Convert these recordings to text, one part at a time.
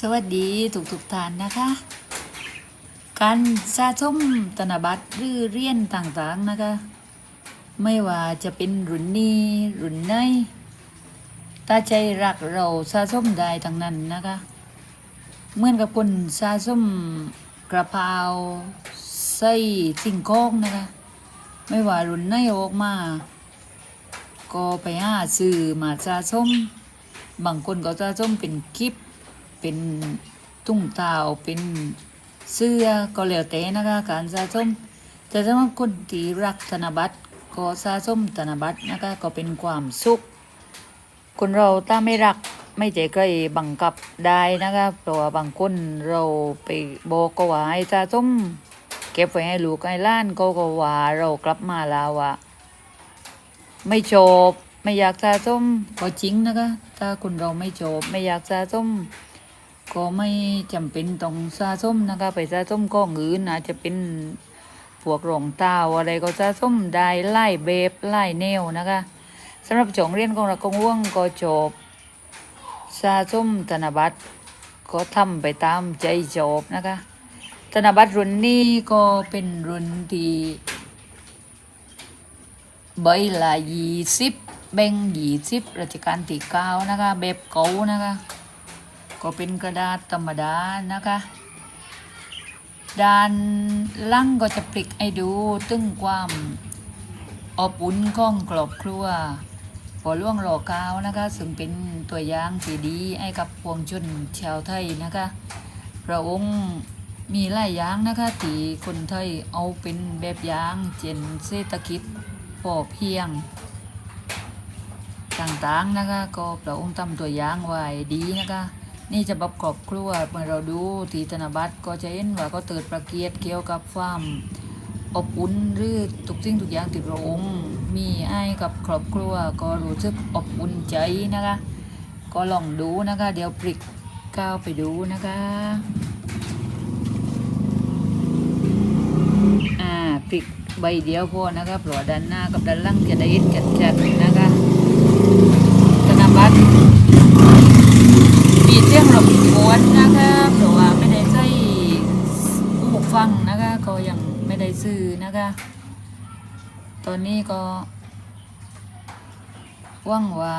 สวัสดีทุกทุกท่านนะคะ การสะสมธนบัตรหรือเรียญต่างๆนะคะ ไม่ว่าจะเป็นรุ่นนี้รุ่นไหนถ้าใจรักเราสะสมได้ทั้งนั้นนะคะเหมือนกับคนสะสมกระเพราใส่สิ่งของนะคะ ไม่ว่ารุ่นไหนออกมา ก็ไปหาซื้อมาสะสมบางคนก็สะสมเป็นคลิป เป็นตุ้งเท้าเป็นเสื้อก็แล้วแต่นะคะการสะสมแต่สำหรับคนที่รักธนบัตรก็สะสมธนบัตรนะคะก็เป็นความสุข คนเราถ้าไม่รักไม่ใจใครบังคับได้นะคะเพราะว่าบางคนเราไปบอกก็ว่าให้สะสมเก็บไว้ให้ลูกให้ล้านก็ก็ว่าเรากลับมาแล้วว่าไม่จบไม่อยากสะสมก็จริงนะคะ ถ้าคนเราไม่จบไม่อยากสะสม ก็ไม่จำเป็นต้องสะสมนะคะ ไปสะสมก้องอื่นอาจจะเป็นพวกรองเท้าอะไรก็สะสมได้ไล่เบบไล่แนวนะคะสำหรับจองเรียนของเรากงว่วงก็จบสะสมธนบัตรก็ทำไปตามใจจบนะคะ ธนบัตรรุ่นนี้ก็เป็นรุ่นที่ใบละยี่สิบแบ่งยี่สิบรัชกาลที่เก้านะคะแบบเก่านะคะ ก็เป็นกระดาษธรรมดานะคะ ด้านล่างก็จะปลิกให้ดูตึงความอบอุ่นของครอบครัวพอล่วงรอก้านะคะ ซึ่งเป็นตัวอย่างที่ดีให้กับพวงชนชาวไทยนะคะพระองค์มีหลายอย่างนะคะที่คนไทยเอาเป็นแบบอย่างเช่นเศรษฐกิจพอเพียงต่างๆนะคะก็พระองค์ทำตัวอย่างไว้ดีนะคะ นี่จะบับครอบครัวเมื่อเราดูที่ธนบัตรก็จะเห็นว่าก็เติดประเกียรติเกี่ยวกับความอบอุ่นหรือทุกสิ่งทุกอย่างที่พระองค์มีให้กับครอบครัวก็รู้สึกอบอุ่นใจนะคะ ก็ลองดูนะคะ เดี๋ยวปริกก้าวไปดูนะคะอ่าปริกใบเดียวพอนะคะเพราะด้านหน้ากับด้านหลังจะได้เห็นจัดๆนะคะธนบัตรมีเสียงรบกวนนะคะเพราะว่าไม่ได้ใช้หูฟังนะคะ ก็ยังไม่ือนะคะ ตอนนี้ก็ว่างว่า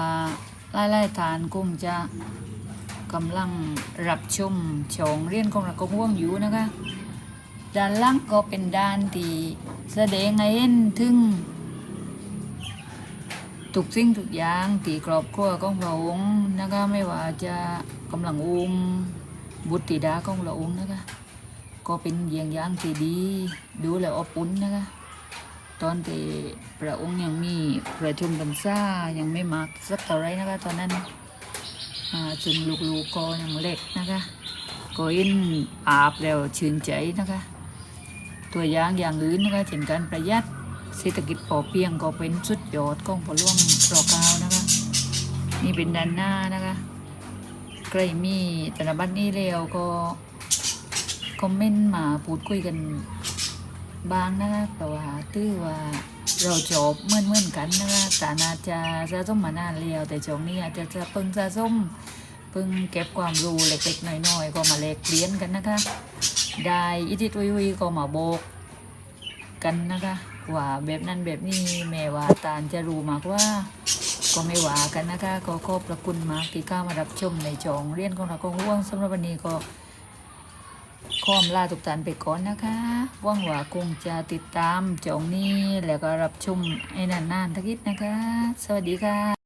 ไล่ๆทานคงจะกำลังรับชมชองเรียนของเราก็ห่วงอยู่นะคะ ด้านล่างก็เป็นด้านที่แสดงให้เห็นถึงทุกสิ่งทุกอย่างที่ครอบครัวของพระองค์นะคะไม่ว่าจะกำลังอุ้มบุตรธิดาของพระองค์นะคะ ก็เป็นอย่างอย่างที่ดี ดูแลอบอุ่นนะคะ ตอนที่พระองค์ยังมีประชุมพรรษายังไม่มากสักเท่าไรนะคะ ตอนนั้นอ่าซึ่งลูกๆก็ยังเล็กนะคะก็อินอาบแล้วชื่นใจนะคะ ตัวอย่างอย่างอื่นนะคะเช่นการประหยัดเศรษฐกิจพอเพียงก็เป็นสุดยอดของพอล่วงรอเก้านะคะนี่เป็นด้านหน้านะคะใกล้มีธนบัตรนี้แล้วก็ คอมเมนต์มาพูดคุยกันบ้างนะคะแต่ว่าตื้อว่าเราจบเหมือนเหมือนกันนะคะแต่อาจจะสะสมมานานแล้วแต่ช่วงนี้อาจจะจะเพิ่งสะสมเพิ่งเก็บความรู้เล็กๆน้อยๆก็มาแลกเปลี่ยนกันนะคะ ได้อิทิทุยวุยก็มาโบกกันนะคะว่าแบบนั้นแบบนี้แม่ว่าตาลจะรู้มากว่าก็ไม่ว่ากันนะคะก็ขอบพระคุณมากที่เข้ามารับชมในจองเรียนของเราก็ห่วงสำหรับวันนี้ก็ ขออมลาทุกท่านไปก่อนนะคะหว่างว่าคงจะติดตามจองนี้แล้วก็รับชมไอ้นานๆทักทิศนะคะ สวัสดีค่ะ